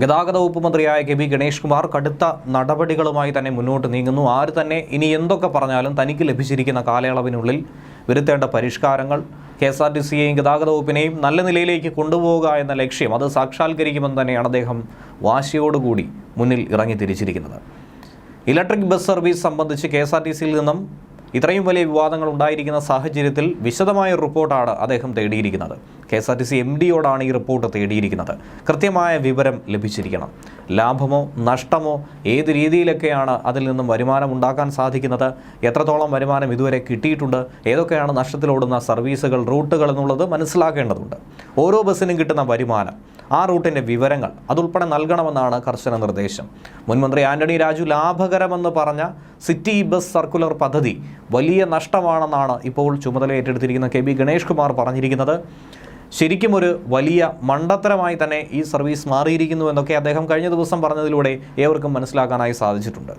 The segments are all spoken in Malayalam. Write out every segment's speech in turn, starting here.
ഗതാഗത വകുപ്പ് മന്ത്രിയായ കെ ബി ഗണേഷ് കുമാർ കടുത്ത നടപടികളുമായി തന്നെ മുന്നോട്ട് നീങ്ങുന്നു. ആര് തന്നെ ഇനി എന്തൊക്കെ പറഞ്ഞാലും തനിക്ക് ലഭിച്ചിരിക്കുന്ന കാലയളവിനുള്ളിൽ വരുത്തേണ്ട പരിഷ്കാരങ്ങൾ കെ എസ് ആർ ടി സിയെയും ഗതാഗത വകുപ്പിനെയും നല്ല നിലയിലേക്ക് കൊണ്ടുപോവുക എന്ന ലക്ഷ്യം അത് സാക്ഷാത്കരിക്കുമെന്ന് തന്നെയാണ് അദ്ദേഹം വാശിയോടുകൂടി മുന്നിൽ ഇറങ്ങി തിരിച്ചിരിക്കുന്നത്. ഇലക്ട്രിക് ബസ് സർവീസ് സംബന്ധിച്ച് കെ എസ് ആർ ടി സിയിൽ നിന്നും ഇത്രയും വലിയ വിവാദങ്ങൾ ഉണ്ടായിരിക്കുന്ന സാഹചര്യത്തിൽ വിശദമായ റിപ്പോർട്ടാണ് അദ്ദേഹം തേടിയിരിക്കുന്നത്. K S R T C M ഡിയോടാണ് ഈ റിപ്പോർട്ട് തേടിയിരിക്കുന്നത്. കൃത്യമായ വിവരം ലഭിച്ചിരിക്കണം. ലാഭമോ നഷ്ടമോ ഏത് രീതിയിലൊക്കെയാണ് അതിൽ നിന്നും വരുമാനം ഉണ്ടാക്കാൻ സാധിക്കുന്നത്? എത്രത്തോളം വരുമാനം ഇതുവരെ കിട്ടിയിട്ടുണ്ട്? ഏതൊക്കെയാണ് നഷ്ടത്തിലോടുന്ന സർവീസുകൾ റൂട്ടുകൾ എന്നുള്ളത് മനസ്സിലാക്കേണ്ടതുണ്ട്. ഓരോ ബസ്സിനും കിട്ടുന്ന വരുമാനം ആ റൂട്ടിന്റെ വിവരങ്ങൾ അതുൾപ്പെടെ നൽകണമെന്നാണ് കർശന നിർദ്ദേശം. മുൻമന്ത്രി ആന്റണി രാജു ലാഭകരമെന്ന് പറഞ്ഞ സിറ്റി ബസ് സർക്കുലർ പദ്ധതി വലിയ നഷ്ടമാണെന്നാണ് ഇപ്പോൾ ചുമതല ഏറ്റെടുത്തിരിക്കുന്ന കെ ബി ഗണേഷ് കുമാർ പറഞ്ഞിരിക്കുന്നത്. ശരിക്കും ഒരു വലിയ മണ്ടത്തരമായി തന്നെ ഈ സർവീസ് മാറിയിരിക്കുന്നു എന്നൊക്കെ അദ്ദേഹം കഴിഞ്ഞ ദിവസം പറഞ്ഞതിലൂടെ ഏവർക്കും മനസ്സിലാക്കാനായി സാധിച്ചിട്ടുണ്ട്.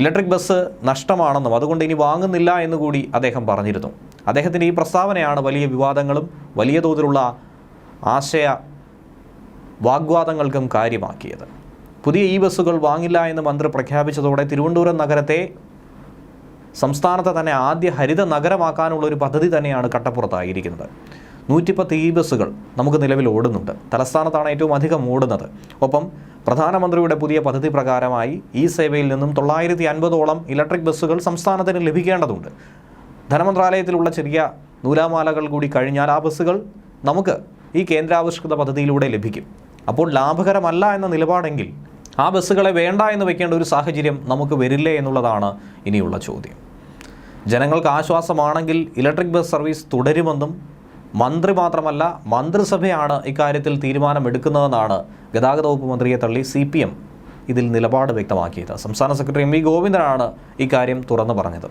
ഇലക്ട്രിക് ബസ് നഷ്ടമാണെന്നും അതുകൊണ്ട് ഇനി വാങ്ങുന്നില്ല എന്ന് കൂടി അദ്ദേഹം പറഞ്ഞിരുന്നു. അദ്ദേഹത്തിന്റെ ഈ പ്രസ്താവനയാണ് വലിയ വിവാദങ്ങളും വലിയ തോതിലുള്ള ആശയ വാഗ്വാദങ്ങൾക്കും കാര്യമാക്കിയത്. പുതിയ ഇ ബസ്സുകൾ വാങ്ങില്ല എന്ന് മന്ത്രി പ്രഖ്യാപിച്ചതോടെ തിരുവനന്തപുരം നഗരത്തെ സംസ്ഥാനത്തെ തന്നെ ആദ്യ ഹരിത നഗരമാക്കാനുള്ള ഒരു പദ്ധതി തന്നെയാണ് കട്ടപ്പുറത്തായിരിക്കുന്നത്. നൂറ്റിപ്പത്ത് ഇ ബസ്സുകൾ നമുക്ക് നിലവിൽ ഓടുന്നുണ്ട്. തലസ്ഥാനത്താണ് ഏറ്റവും അധികം ഓടുന്നത്. ഒപ്പം പ്രധാനമന്ത്രിയുടെ പുതിയ പദ്ധതി പ്രകാരമായി ഈ സേവയിൽ നിന്നും തൊള്ളായിരത്തി അൻപതോളം ഇലക്ട്രിക് ബസ്സുകൾ സംസ്ഥാനത്തിന് ലഭിക്കേണ്ടതുണ്ട്. ധനമന്ത്രാലയത്തിലുള്ള ചെറിയ നൂലാമാലകൾ കൂടി കഴിഞ്ഞാൽ ആ ബസ്സുകൾ നമുക്ക് ഈ കേന്ദ്രാവിഷ്കൃത പദ്ധതിയിലൂടെ ലഭിക്കും. അപ്പോൾ ലാഭകരമല്ല എന്ന നിലപാടെങ്കിൽ ആ ബസ്സുകളെ വേണ്ട എന്ന് വെക്കേണ്ട ഒരു സാഹചര്യം നമുക്ക് വരില്ലേ എന്നുള്ളതാണ് ഇനിയുള്ള ചോദ്യം. ജനങ്ങൾക്ക് ആശ്വാസമാണെങ്കിൽ ഇലക്ട്രിക് ബസ് സർവീസ് തുടരുമെന്നും മന്ത്രി മാത്രമല്ല മന്ത്രിസഭയാണ് ഇക്കാര്യത്തിൽ തീരുമാനമെടുക്കുന്നതെന്നാണ് ഗതാഗത വകുപ്പ് മന്ത്രിയെ തള്ളി സി പി എം ഇതിൽ നിലപാട് വ്യക്തമാക്കിയത്. സംസ്ഥാന സെക്രട്ടറി എം വി ഗോവിന്ദനാണ് ഇക്കാര്യം തുറന്നു പറഞ്ഞത്.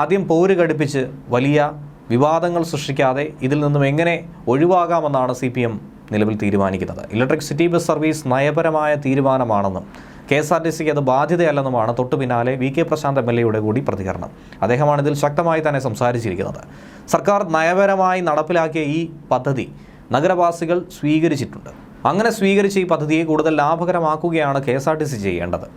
ആദ്യം പോര് ഘടിപ്പിച്ച് വലിയ വിവാദങ്ങൾ സൃഷ്ടിക്കാതെ ഇതിൽ നിന്നും എങ്ങനെ ഒഴിവാകാമെന്നാണ് സി പി എം നിലവിൽ തീരുമാനിക്കുന്നത്. ഇലക്ട്രിസിറ്റി ബസ് സർവീസ് നയപരമായ തീരുമാനമാണെന്നും കെ എസ് ആർ ടി സിക്ക് അത് ബാധ്യതയല്ലെന്നുമാണ് തൊട്ടു പിന്നാലെ V K Prashanth M L എയുടെ കൂടി പ്രതികരണം. അദ്ദേഹമാണ് ഇതിൽ ശക്തമായി തന്നെ സംസാരിച്ചിരിക്കുന്നത്. സർക്കാർ നയപരമായി നടപ്പിലാക്കിയ ഈ പദ്ധതി നഗരവാസികൾ സ്വീകരിച്ചിട്ടുണ്ട്. അങ്ങനെ സ്വീകരിച്ച ഈ പദ്ധതിയെ കൂടുതൽ ലാഭകരമാക്കുകയാണ് K S R T C ചെയ്യേണ്ടത്.